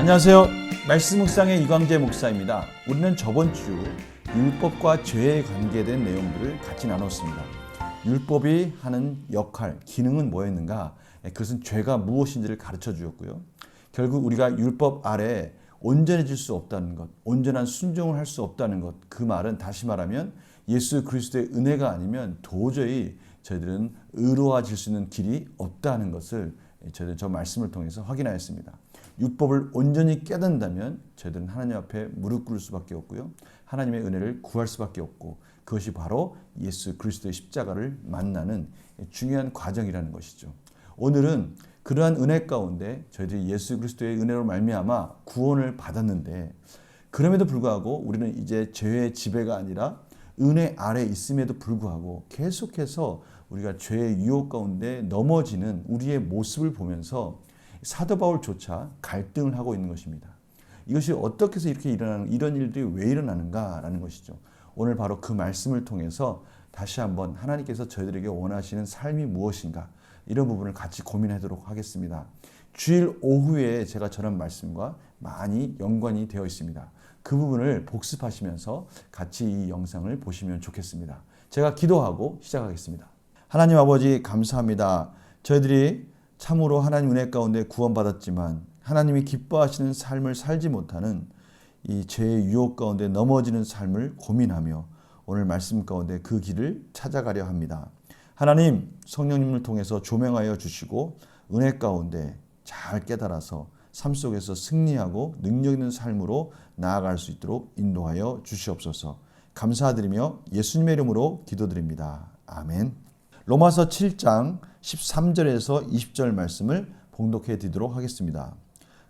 안녕하세요. 말씀 묵상의 이광재 목사입니다. 우리는 저번 주 율법과 죄에 관계된 내용들을 같이 나눴습니다. 율법이 하는 역할, 기능은 뭐였는가? 그것은 죄가 무엇인지를 가르쳐 주었고요. 결국 우리가 율법 아래 온전해질 수 없다는 것, 온전한 순종을 할 수 없다는 것, 그 말은 다시 말하면 예수 그리스도의 은혜가 아니면 도저히 저희들은 의로워질 수 있는 길이 없다는 것을 저희들 저 말씀을 통해서 확인하였습니다. 율법을 온전히 깨닫는다면 저희들은 하나님 앞에 무릎 꿇을 수밖에 없고요. 하나님의 은혜를 구할 수밖에 없고 그것이 바로 예수 그리스도의 십자가를 만나는 중요한 과정이라는 것이죠. 오늘은 그러한 은혜 가운데 저희들이 예수 그리스도의 은혜로 말미암아 구원을 받았는데 그럼에도 불구하고 우리는 이제 죄의 지배가 아니라 은혜 아래 있음에도 불구하고 계속해서 우리가 죄의 유혹 가운데 넘어지는 우리의 모습을 보면서 사도 바울조차 갈등을 하고 있는 것입니다. 이것이 어떻게 해서 이렇게 일어나는 이런 일들이 왜 일어나는가라는 것이죠. 오늘 바로 그 말씀을 통해서 다시 한번 하나님께서 저희들에게 원하시는 삶이 무엇인가 이런 부분을 같이 고민하도록 하겠습니다. 주일 오후에 제가 전한 말씀과 많이 연관이 되어 있습니다. 그 부분을 복습하시면서 같이 이 영상을 보시면 좋겠습니다. 제가 기도하고 시작하겠습니다. 하나님 아버지 감사합니다. 저희들이 참으로 하나님 은혜 가운데 구원받았지만 하나님이 기뻐하시는 삶을 살지 못하는 이 죄의 유혹 가운데 넘어지는 삶을 고민하며 오늘 말씀 가운데 그 길을 찾아가려 합니다. 하나님 성령님을 통해서 조명하여 주시고 은혜 가운데 잘 깨달아서 삶 속에서 승리하고 능력 있는 삶으로 나아갈 수 있도록 인도하여 주시옵소서. 감사드리며 예수님의 이름으로 기도드립니다. 아멘. 로마서 7장 13절에서 20절 말씀을 봉독해 드리도록 하겠습니다.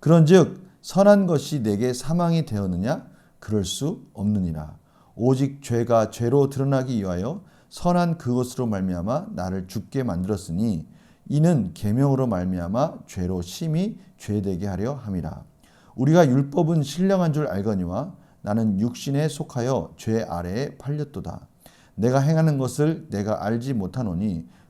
그런즉 선한 것이 내게 사망이 되었느냐 그럴 수 없느니라. 오직 죄가 죄로 드러나기 위하여 선한 그것으로 말미암아 나를 죽게 만들었으니 이는 계명으로 말미암아 죄로 심히 죄되게 하려 함이라. 우리가 율법은 신령한 줄 알거니와 나는 육신에 속하여 죄 아래에 팔렸도다. 내가 행하는 것을 내가 알지 못하노니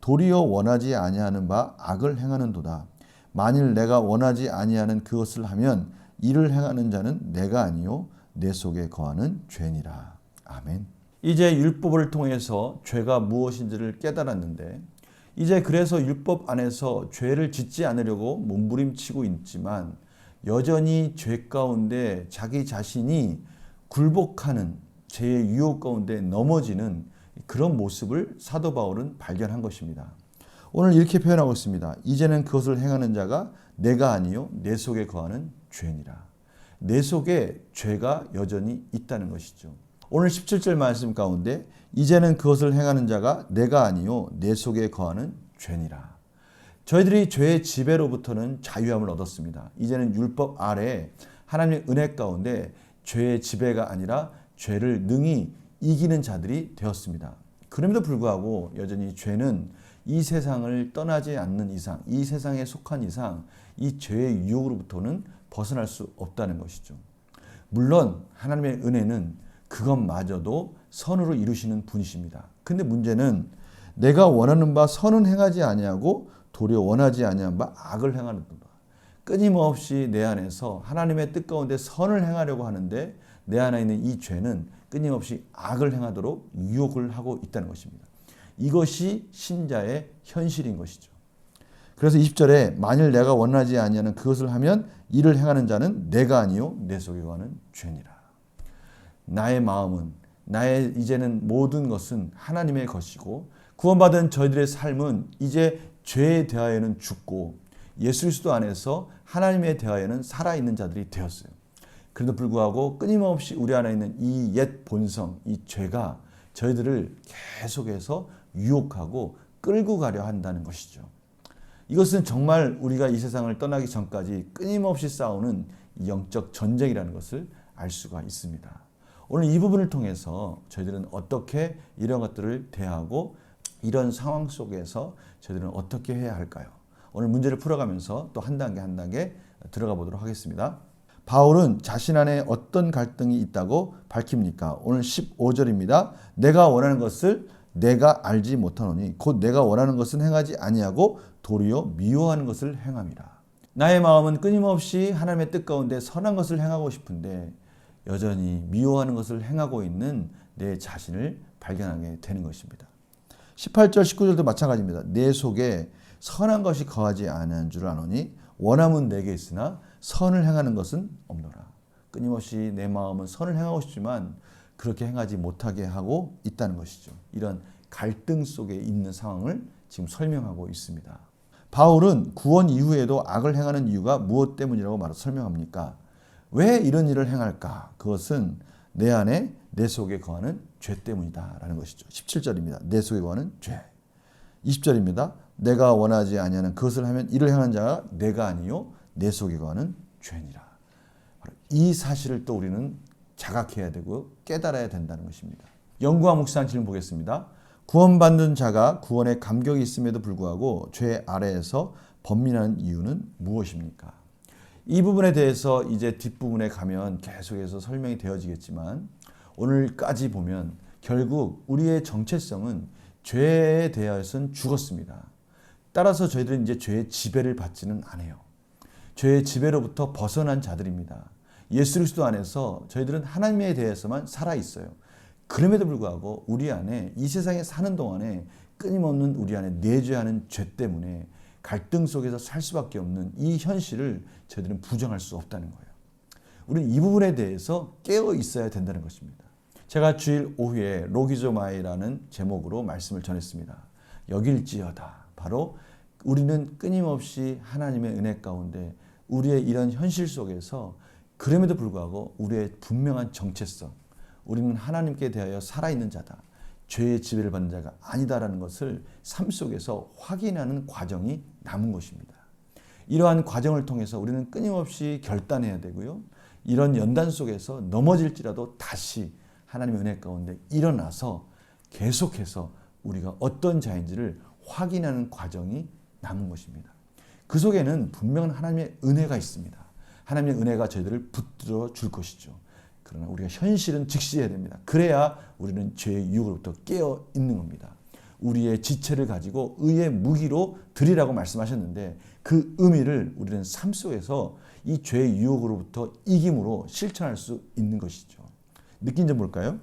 도리어 원하지 아니하는 바 악을 행하는도다. 만일 내가 원하지 아니하는 그것을 하면 이를 행하는 자는 내가 아니요 내 속에 거하는 죄니라. 아멘. 이제 율법을 통해서 죄가 무엇인지를 깨달았는데 이제 그래서 율법 안에서 죄를 짓지 않으려고 몸부림치고 있지만 여전히 죄 가운데 자기 자신이 굴복하는 죄의 유혹 가운데 넘어지는 그런 모습을 사도 바울은 발견한 것입니다. 오늘 이렇게 표현하고 있습니다. 이제는 그것을 행하는 자가 내가 아니요 내 속에 거하는 죄니라. 내 속에 죄가 여전히 있다는 것이죠. 오늘 17절 말씀 가운데 이제는 그것을 행하는 자가 내가 아니요 내 속에 거하는 죄니라. 저희들이 죄의 지배로부터는 자유함을 얻었습니다. 이제는 율법 아래 하나님의 은혜 가운데 죄의 지배가 아니라 죄를 능히 이기는 자들이 되었습니다. 그럼에도 불구하고 여전히 죄는 이 세상을 떠나지 않는 이상, 이 세상에 속한 이상, 이 죄의 유혹으로부터는 벗어날 수 없다는 것이죠. 물론 하나님의 은혜는 그것마저도 선으로 이루시는 분이십니다. 근데 문제는 내가 원하는 바 선은 행하지 아니하고 도리어 원하지 아니한 바 악을 행하는 것. 끊임없이 내 안에서 하나님의 뜻 가운데 선을 행하려고 하는데 내 안에 있는 이 죄는 끊임없이 악을 행하도록 유혹을 하고 있다는 것입니다. 이것이 신자의 현실인 것이죠. 그래서 20절에 만일 내가 원하지 아니하는 그것을 하면 이를 행하는 자는 내가 아니요 내 속에 거하는 죄니라. 나의 마음은 나의 이제는 모든 것은 하나님의 것이고 구원받은 저희들의 삶은 이제 죄에 대하여는 죽고 예수 그리스도 안에서 하나님에 대하여는 살아 있는 자들이 되었어요. 그래도 불구하고 끊임없이 우리 안에 있는 이 옛 본성, 이 죄가 저희들을 계속해서 유혹하고 끌고 가려 한다는 것이죠. 이것은 정말 우리가 이 세상을 떠나기 전까지 끊임없이 싸우는 영적 전쟁이라는 것을 알 수가 있습니다. 오늘 이 부분을 통해서 저희들은 어떻게 이런 것들을 대하고 이런 상황 속에서 저희들은 어떻게 해야 할까요? 오늘 문제를 풀어가면서 또 한 단계 한 단계 들어가 보도록 하겠습니다. 바울은 자신 안에 어떤 갈등이 있다고 밝힙니까? 오늘 15절입니다. 내가 원하는 것을 내가 알지 못하노니 곧 내가 원하는 것은 행하지 아니하고 도리어 미워하는 것을 행함이라. 나의 마음은 끊임없이 하나님의 뜻 가운데 선한 것을 행하고 싶은데 여전히 미워하는 것을 행하고 있는 내 자신을 발견하게 되는 것입니다. 18절 19절도 마찬가지입니다. 내 속에 선한 것이 거하지 않은 줄 아노니 원함은 내게 있으나 선을 행하는 것은 없노라. 끊임없이 내 마음은 선을 행하고 싶지만 그렇게 행하지 못하게 하고 있다는 것이죠. 이런 갈등 속에 있는 상황을 지금 설명하고 있습니다. 바울은 구원 이후에도 악을 행하는 이유가 무엇 때문이라고 말해 설명합니까? 왜 이런 일을 행할까? 그것은 내 안에 내 속에 거하는 죄 때문이다라는 것이죠. 17절입니다. 내 속에 거하는 죄. 20절입니다. 내가 원하지 아니하는 그것을 하면 이를 행하는 자가 내가 아니요 내 속에 거하는 죄니라. 이 사실을 또 우리는 자각해야 되고 깨달아야 된다는 것입니다. 영구와 묵상 질문 보겠습니다. 구원받는 자가 구원에 감격이 있음에도 불구하고 죄 아래에서 번민하는 이유는 무엇입니까? 이 부분에 대해서 이제 뒷부분에 가면 계속해서 설명이 되어지겠지만 오늘까지 보면 결국 우리의 정체성은 죄에 대하여선 죽었습니다. 따라서 저희들은 이제 죄의 지배를 받지는 않아요. 죄의 지배로부터 벗어난 자들입니다. 예수 그리스도 안에서 저희들은 하나님에 대해서만 살아 있어요. 그럼에도 불구하고 우리 안에 이 세상에 사는 동안에 끊임없는 우리 안에 내재하는 죄 때문에 갈등 속에서 살 수밖에 없는 이 현실을 저희들은 부정할 수 없다는 거예요. 우리는 이 부분에 대해서 깨어 있어야 된다는 것입니다. 제가 주일 오후에 로기조마이라는 제목으로 말씀을 전했습니다. 여길지어다. 바로 우리는 끊임없이 하나님의 은혜 가운데 우리의 이런 현실 속에서 그럼에도 불구하고 우리의 분명한 정체성, 우리는 하나님께 대하여 살아있는 자다. 죄의 지배를 받는 자가 아니다라는 것을 삶 속에서 확인하는 과정이 남은 것입니다. 이러한 과정을 통해서 우리는 끊임없이 결단해야 되고요. 이런 연단 속에서 넘어질지라도 다시 하나님의 은혜 가운데 일어나서 계속해서 우리가 어떤 자인지를 확인하는 과정이 남은 것입니다. 그 속에는 분명한 하나님의 은혜가 있습니다. 하나님의 은혜가 저희들을 붙들어 줄 것이죠. 그러나 우리가 현실은 직시해야 됩니다. 그래야 우리는 죄의 유혹으로부터 깨어 있는 겁니다. 우리의 지체를 가지고 의의 무기로 드리라고 말씀하셨는데 그 의미를 우리는 삶 속에서 이 죄의 유혹으로부터 이김으로 실천할 수 있는 것이죠. 느낀 점 뭘까요?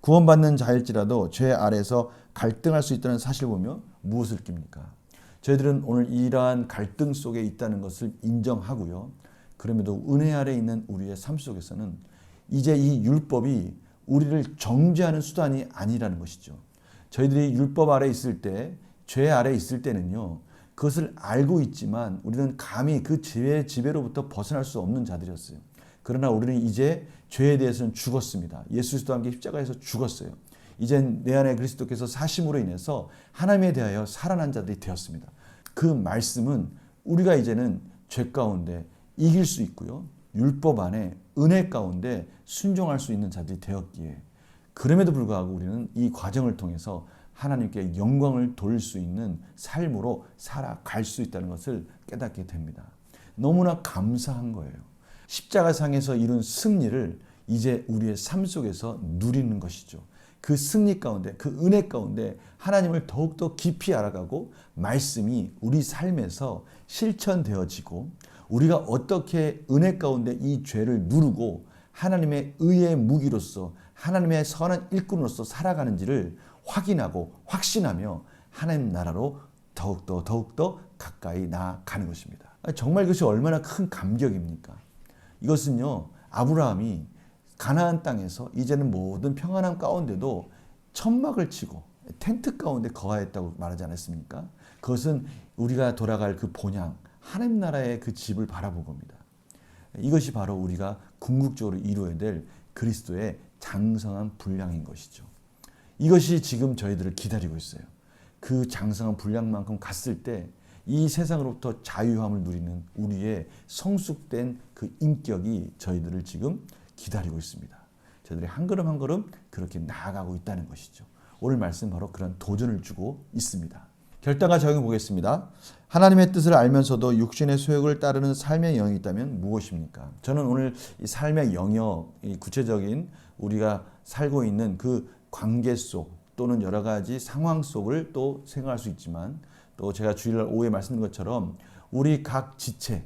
구원받는 자일지라도 죄 아래서 갈등할 수 있다는 사실 보며 무엇을 낍니까? 저희들은 오늘 이러한 갈등 속에 있다는 것을 인정하고요. 그럼에도 은혜 아래 있는 우리의 삶 속에서는 이제 이 율법이 우리를 정죄하는 수단이 아니라는 것이죠. 저희들이 율법 아래 있을 때, 죄 아래 있을 때는요, 그것을 알고 있지만 우리는 감히 그 죄의 지배로부터 벗어날 수 없는 자들이었어요. 그러나 우리는 이제 죄에 대해서는 죽었습니다. 예수 그리스도와 함께 십자가에서 죽었어요. 이젠 내 안에 그리스도께서 사심으로 인해서 하나님에 대하여 살아난 자들이 되었습니다. 그 말씀은 우리가 이제는 죄 가운데 이길 수 있고요. 율법 안에 은혜 가운데 순종할 수 있는 자들이 되었기에 그럼에도 불구하고 우리는 이 과정을 통해서 하나님께 영광을 돌릴 수 있는 삶으로 살아갈 수 있다는 것을 깨닫게 됩니다. 너무나 감사한 거예요. 십자가상에서 이룬 승리를 이제 우리의 삶 속에서 누리는 것이죠. 그 승리 가운데, 그 은혜 가운데 하나님을 더욱더 깊이 알아가고 말씀이 우리 삶에서 실천되어지고 우리가 어떻게 은혜 가운데 이 죄를 누르고 하나님의 의의 무기로서 하나님의 선한 일꾼으로서 살아가는지를 확인하고 확신하며 하나님 나라로 더욱더 더욱더 가까이 나아가는 것입니다. 정말 이것이 얼마나 큰 감격입니까? 이것은요 아브라함이 가나안 땅에서 이제는 모든 평안함 가운데도 천막을 치고 텐트 가운데 거하였다고 말하지 않았습니까? 그것은 우리가 돌아갈 그 본향 하나님 나라의 그 집을 바라보고입니다. 이것이 바로 우리가 궁극적으로 이루어야 될 그리스도의 장성한 분량인 것이죠. 이것이 지금 저희들을 기다리고 있어요. 그 장성한 분량만큼 갔을 때 이 세상으로부터 자유함을 누리는 우리의 성숙된 그 인격이 저희들을 지금 기다리고 있습니다. 저들이 한 걸음 한 걸음 그렇게 나아가고 있다는 것이죠. 오늘 말씀 바로 그런 도전을 주고 있습니다. 결단과 적용 보겠습니다. 하나님의 뜻을 알면서도 육신의 소욕을 따르는 삶의 영이 있다면 무엇입니까? 저는 오늘 이 삶의 영역, 이 구체적인 우리가 살고 있는 그 관계 속 또는 여러 가지 상황 속을 또 생각할 수 있지만 또 제가 주일날 오후에 말씀드린 것처럼 우리 각 지체,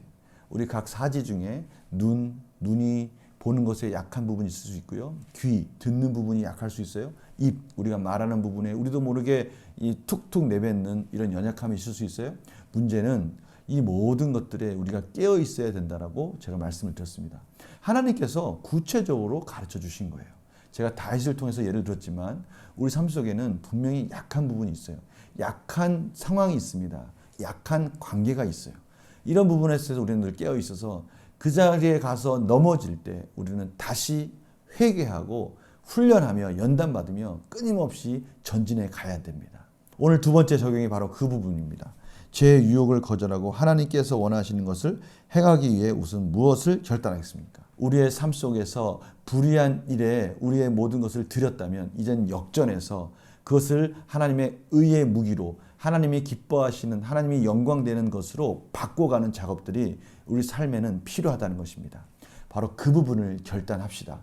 우리 각 사지 중에 눈, 눈이 보는 것에 약한 부분이 있을 수 있고요. 귀, 듣는 부분이 약할 수 있어요. 입, 우리가 말하는 부분에 우리도 모르게 이 툭툭 내뱉는 이런 연약함이 있을 수 있어요. 문제는 이 모든 것들에 우리가 깨어 있어야 된다라고 제가 말씀을 드렸습니다. 하나님께서 구체적으로 가르쳐 주신 거예요. 제가 다윗을 통해서 예를 들었지만 우리 삶 속에는 분명히 약한 부분이 있어요. 약한 상황이 있습니다. 약한 관계가 있어요. 이런 부분에 있어서 우리는 늘 깨어 있어서 그 자리에 가서 넘어질 때 우리는 다시 회개하고 훈련하며 연단받으며 끊임없이 전진해 가야 됩니다. 오늘 두 번째 적용이 바로 그 부분입니다. 죄의 유혹을 거절하고 하나님께서 원하시는 것을 행하기 위해 우선 무엇을 결단하겠습니까? 우리의 삶 속에서 불의한 일에 우리의 모든 것을 드렸다면 이젠 역전해서 그것을 하나님의 의의 무기로 하나님이 기뻐하시는 하나님이 영광되는 것으로 바꿔가는 작업들이 우리 삶에는 필요하다는 것입니다. 바로 그 부분을 결단합시다.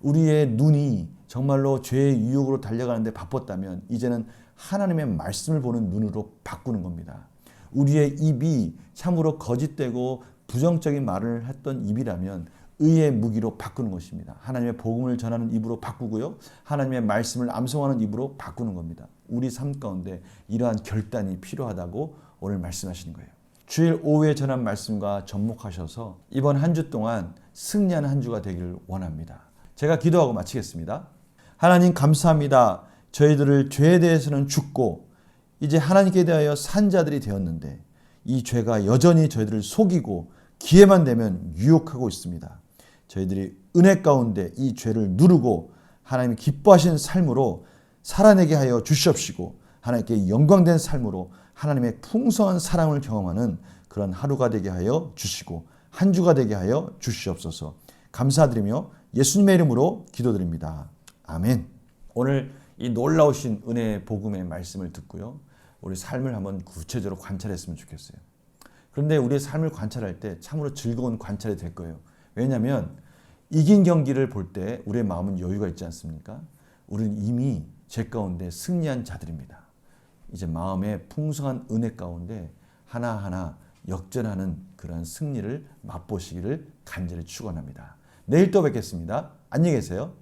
우리의 눈이 정말로 죄의 유혹으로 달려가는데 바빴다면 이제는 하나님의 말씀을 보는 눈으로 바꾸는 겁니다. 우리의 입이 참으로 거짓되고 부정적인 말을 했던 입이라면 의의 무기로 바꾸는 것입니다. 하나님의 복음을 전하는 입으로 바꾸고요. 하나님의 말씀을 암송하는 입으로 바꾸는 겁니다. 우리 삶 가운데 이러한 결단이 필요하다고 오늘 말씀하시는 거예요. 주일 오후에 전한 말씀과 접목하셔서 이번 한 주 동안 승리하는 한 주가 되기를 원합니다. 제가 기도하고 마치겠습니다. 하나님 감사합니다. 저희들을 죄에 대해서는 죽고 이제 하나님께 대하여 산 자들이 되었는데 이 죄가 여전히 저희들을 속이고 기회만 되면 유혹하고 있습니다. 저희들이 은혜 가운데 이 죄를 누르고 하나님이 기뻐하시는 삶으로 살아내게 하여 주시옵시고 하나님께 영광된 삶으로 하나님의 풍성한 사랑을 경험하는 그런 하루가 되게 하여 주시고 한 주가 되게 하여 주시옵소서. 감사드리며 예수님의 이름으로 기도드립니다. 아멘. 오늘 이 놀라우신 은혜의 복음의 말씀을 듣고요. 우리 삶을 한번 구체적으로 관찰했으면 좋겠어요. 그런데 우리의 삶을 관찰할 때 참으로 즐거운 관찰이 될 거예요. 왜냐하면 이긴 경기를 볼 때 우리의 마음은 여유가 있지 않습니까? 우리는 이미 죄 가운데 승리한 자들입니다. 이제 마음의 풍성한 은혜 가운데 하나하나 역전하는 그런 승리를 맛보시기를 간절히 축원합니다. 내일 또 뵙겠습니다. 안녕히 계세요.